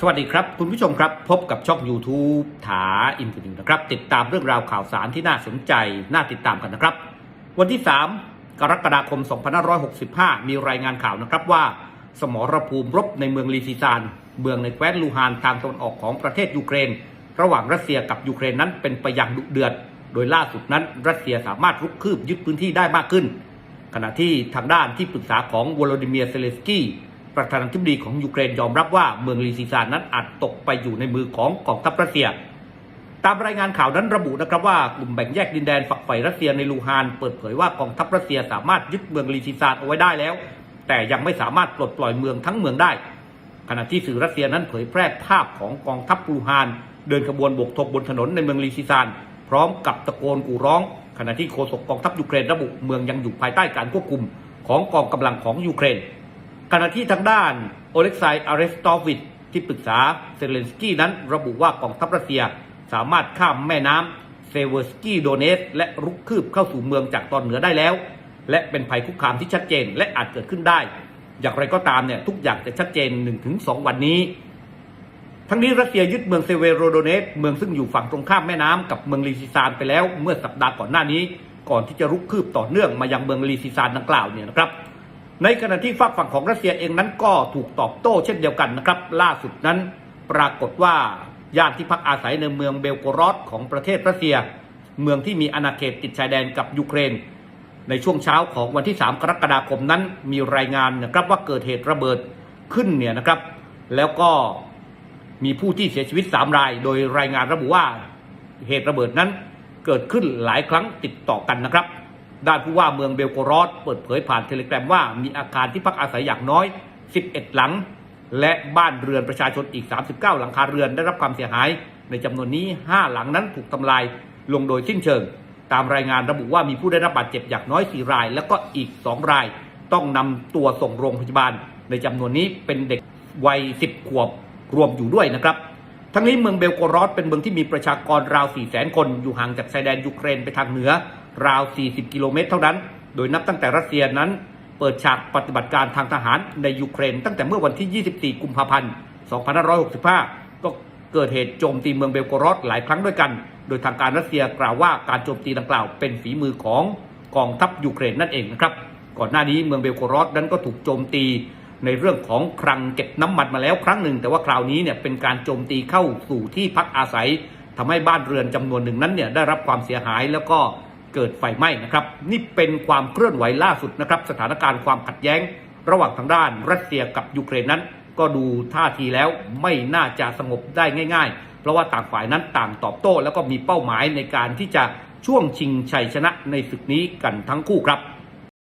สวัสดีครับ คุณผู้ชมครับ พบกับช่อง YouTube ถาอินทนิวนะครับ ติดตามเรื่องราวข่าวสารที่น่าสนใจ น่าติดตามกันนะครับ วันที่ 3 กรกฎาคม 2565 มีรายงานข่าวนะครับว่า สมรภูมิรบในเมืองลีซิซาน เมืองในแคว้นลูฮานทางตะวันออกของประเทศยูเครน ระหว่างรัสเซียกับยูเครนนั้นเป็นไปอย่างดุเดือด โดยล่าสุดนั้น รัสเซียสามารถรุกคืบยึดพื้นที่ได้มากขึ้น ขณะที่ทางด้านที่ปรึกษาของวโลดิเมียร์เซเลสกี้ ประธานาธิบดีของยูเครนยอมรับว่าเมืองลีซิซานนั้นอาจตกไปอยู่ในมือของกองทัพรัสเซีย ตามรายงานข่าวนั้นระบุนะครับว่ากลุ่มแบ่งแยกดินแดนฝักใฝ่รัสเซียในลูฮานเปิดเผยว่ากองทัพรัสเซียสามารถยึดเมืองลีซิซานเอาไว้ได้แล้ว แต่ยังไม่สามารถปลดปล่อยเมืองทั้งเมืองได้ ขณะที่สื่อรัสเซียนั้นเผยแพร่ภาพของกองทัพลูฮาน เดินขบวนบกธงบนถนนในเมืองลีซิซาน พร้อมกับตะโกนกู่ร้อง ขณะที่โฆษกกองทัพยูเครนระบุเมืองยังอยู่ภายใต้การควบคุมของกองกำลังของยูเครน ขณะที่ทางด้านโอเล็กไซอาร์เรสตอวิชที่ปรึกษาเซเลนสกี้นั้นระบุว่ากองทัพรัสเซียสามารถข้ามแม่น้ำเซเวอร์สกี้โดเนส และรุกคืบเข้าสู่เมืองจากตอนเหนือได้แล้ว และเป็นภัยคุกคามที่ชัดเจนและอาจเกิดขึ้นได้ อย่างไรก็ตามเนี่ยทุกอย่างจะชัดเจน 1-2 วันนี้ ทั้งนี้รัสเซียยึดเมืองเซเวโรโดเนส เมืองซึ่งอยู่ฝั่งตรงข้ามแม่น้ำกับเมืองลีซิซานไปแล้วเมื่อสัปดาห์ก่อนหน้านี้ ก่อนที่จะรุกคืบต่อเนื่องมายังเมืองลีซิซานดังกล่าวเนี่ยนะครับ ในขณะที่ฝากฝั่งของรัสเซียเองนั้นก็ถูกตอบโต้เช่นเดียวกันนะครับ ล่าสุดนั้นปรากฏว่าย่านที่พักอาศัยในเมืองเบลโกรอดของประเทศรัสเซีย เมืองที่มีอาณาเขตติดชายแดนกับยูเครน ในช่วงเช้าของวันที่ 3 กรกฎาคมนั้นมีรายงานนะครับว่าเกิดเหตุระเบิดขึ้นเนี่ยนะครับ แล้วก็มีผู้ที่เสียชีวิต 3 ราย โดยรายงานระบุว่าเหตุระเบิดนั้นเกิดขึ้นหลายครั้งติดต่อกันนะครับ ด้านผู้ว่าเมืองเบลโกรอดเปิดเผยผ่านเทเลกรมว่ามีอาคารที่พักอาศัยอย่างน้อย 11 หลัง และบ้านเรือนประชาชนอีก 39 หลังคาเรือนได้รับความเสียหาย ในจำนวนนี้ 5 หลังนั้นถูกทำลายลงโดยสิ้นเชิง ตามรายงานระบุว่ามีผู้ได้รับบาดเจ็บอย่างน้อย 4 ราย แล้วก็อีก 2 ราย ต้องนำตัวส่งโรงพยาบาล ในจำนวนนี้เป็นเด็กวัย 10 ขวบรวมอยู่ด้วยนะครับทั้งนี้เมืองเบลโกรอดเป็นเมืองที่มีประชากรราว 4 0 0 0 0 0 คน อยู่ห่างจากชายแดนยูเครนไปทางเหนือ ราว 40 กิโลเมตรเท่านั้น โดยนับตั้งแต่รัสเซียนั้น เปิดฉากปฏิบัติการทางทหารในยูเครน ตั้งแต่เมื่อวันที่ 24 กุมภาพันธ์ 2565 ก็เกิดเหตุโจมตีเมืองเบลโกรอดหลายครั้งด้วยกัน โดยทางการรัสเซียกล่าวว่าการโจมตีดังกล่าวเป็นฝีมือของกองทัพยูเครนนั่นเองนะครับ ก่อนหน้านี้เมืองเบลโกรอดนั้นก็ถูกโจมตีในเรื่องของคลังเก็บน้ำมันมาแล้วครั้งหนึ่ง แต่ว่าคราวนี้เนี่ยเป็นการโจมตีเข้าสู่ที่พักอาศัยทำให้บ้านเรือนจำนวนหนึ่งนั้นเนี่ยได้รับความเสียหายแล้วก็ เกิดไฟไหม้นะครับ นี่เป็นความเคลื่อนไหวล่าสุดนะครับ สถานการณ์ความขัดแย้ง ระหว่างทางด้านรัสเซียกับยูเครนนั้น ก็ดูท่าทีแล้วไม่น่าจะสงบได้ง่าย ๆ เพราะว่าต่างฝ่ายนั้นต่างตอบโต้ แล้วก็มีเป้าหมายในการที่จะช่วงชิงชัยชนะในศึกนี้กันทั้งคู่ครับ